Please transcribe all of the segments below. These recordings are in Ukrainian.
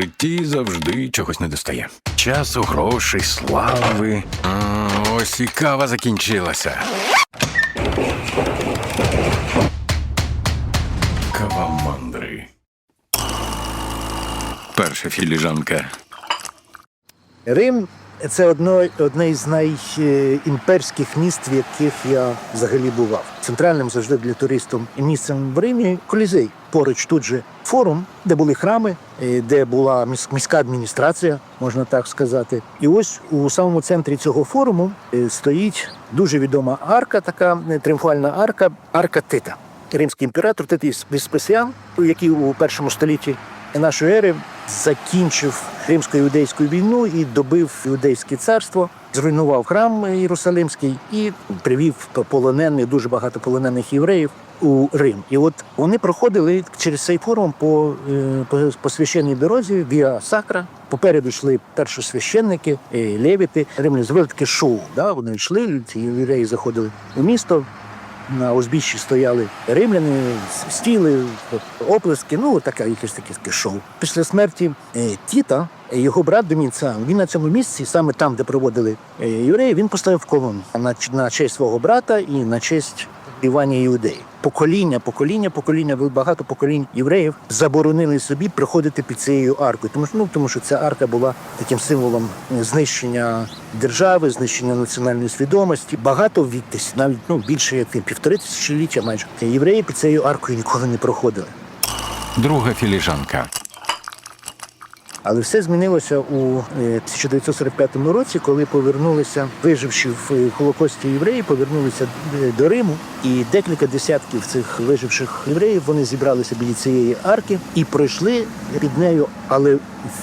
житті завжди чогось не достає. Часу, грошей, слави. Ось і кава закінчилася. Кава мандри. Перша філіжанка. Рим це одно, одне із найімперських міст, в яких я взагалі бував. Центральним завжди для туристів місцем в Римі колізей. Поруч тут же форум, де були храми, де була міс- міська адміністрація, можна так сказати. І ось у самому центрі цього форуму е, стоїть дуже відома арка, така е, тріумфальна арка, арка Тита. Римський імператор Тит Веспесіан, який у першому столітті нашої ери закінчив римсько-юдейську війну і добив іудейське царство, зруйнував храм Єрусалимський і привів полонених, дуже багато полонених євреїв у Рим. І от вони проходили через цей форум по, е, по, по священній дорозі Віа Сакра. Попереду йшли першосвященники, е, левіти. Римляни зробили таке шоу. Да? Вони йшли, ці євреї заходили у місто, на узбіччі стояли римляни, стіли, оплески, ну таке якесь таке шоу. Після смерті е, Тіта, е, його брат Домінця, він на цьому місці, саме там, де проводили е, євреї, він поставив колону на, на честь свого брата і на честь Івані Іудеї. Покоління, покоління, покоління, багато поколінь євреїв заборонили собі приходити під цією аркою. Тому ну тому, що ця арка була таким символом е, знищення держави, знищення національної свідомості. Багато відтись, навіть ну більше як півтори тисячоліття майже євреї під цією аркою ніколи не проходили. Друга філіжанка. Але все змінилося у е, 1945 році, коли повернулися, виживши в е, Холокості євреї, повернулися е, до Риму. І декілька десятків цих виживших євреїв вони зібралися біля цієї арки і пройшли під нею, але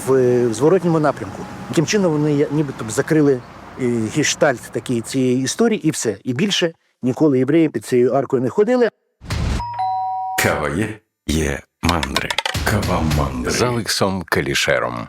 в, е, зворотньому напрямку. Таким чином вони нібито закрили е, гештальт такої цієї історії, і все. І більше ніколи євреї під цією аркою не ходили. Кава є? Є мандри. З Олексом Калішером.